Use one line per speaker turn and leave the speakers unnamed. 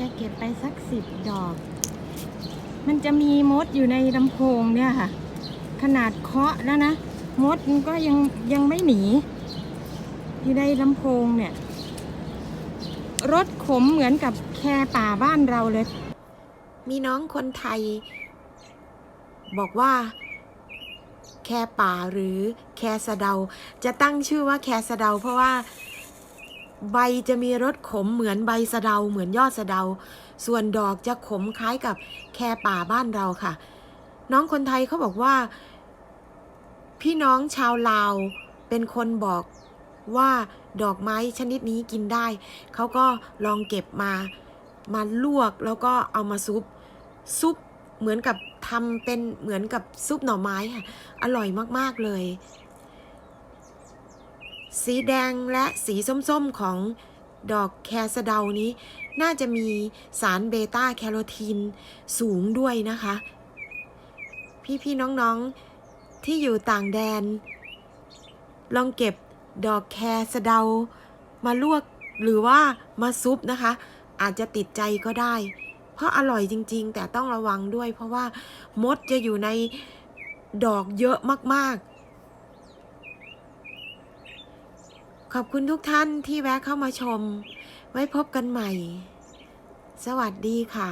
จะเก็บไปสักสิบดอก มันจะมีมดอยู่ในลำโพงเนี่ยค่ะ ขนาดเคาะแล้วนะ มดมันก็ยังยังไม่หนี อยู่ในลำโพงเนี่ย รสขมเหมือนกับแคป่าบ้านเราเลย
มีน้องคนไทย บอกว่าแคป่าหรือแคสะเดา จะตั้งชื่อว่าแคสะเดา เพราะว่า ใบจะมีรสขมเหมือนใบสะเดาเหมือนยอดสะเดา ส่วนดอกจะขมคล้ายกับแคป่าบ้านเราค่ะ น้องคนไทยเขาบอกว่า พี่น้องชาวลาวเป็นคนบอกว่าดอกไม้ชนิดนี้กินได้ เขาก็ลองเก็บมามาลวกแล้วก็เอามาซุป ซุปเหมือนกับทำเป็นเหมือนกับซุปหน่อไม้ค่ะ อร่อยมาก ๆ เลย สีแดงและสีส้มๆของดอกแคสเดานี้ น่าจะมีสารเบต้าแคโรทีนสูงด้วยนะคะ พี่ๆน้องๆที่อยู่ต่างแดน ลองเก็บดอกแคสเดามาลวกหรือว่ามาซุปนะคะ อาจจะติดใจก็ได้ เพราะอร่อยจริง ๆ แต่ต้องระวังด้วย เพราะว่ามดจะอยู่ในดอกเยอะมากๆ ขอบคุณทุกท่านที่แวะเข้ามาชม ไว้พบกันใหม่ สวัสดีค่ะ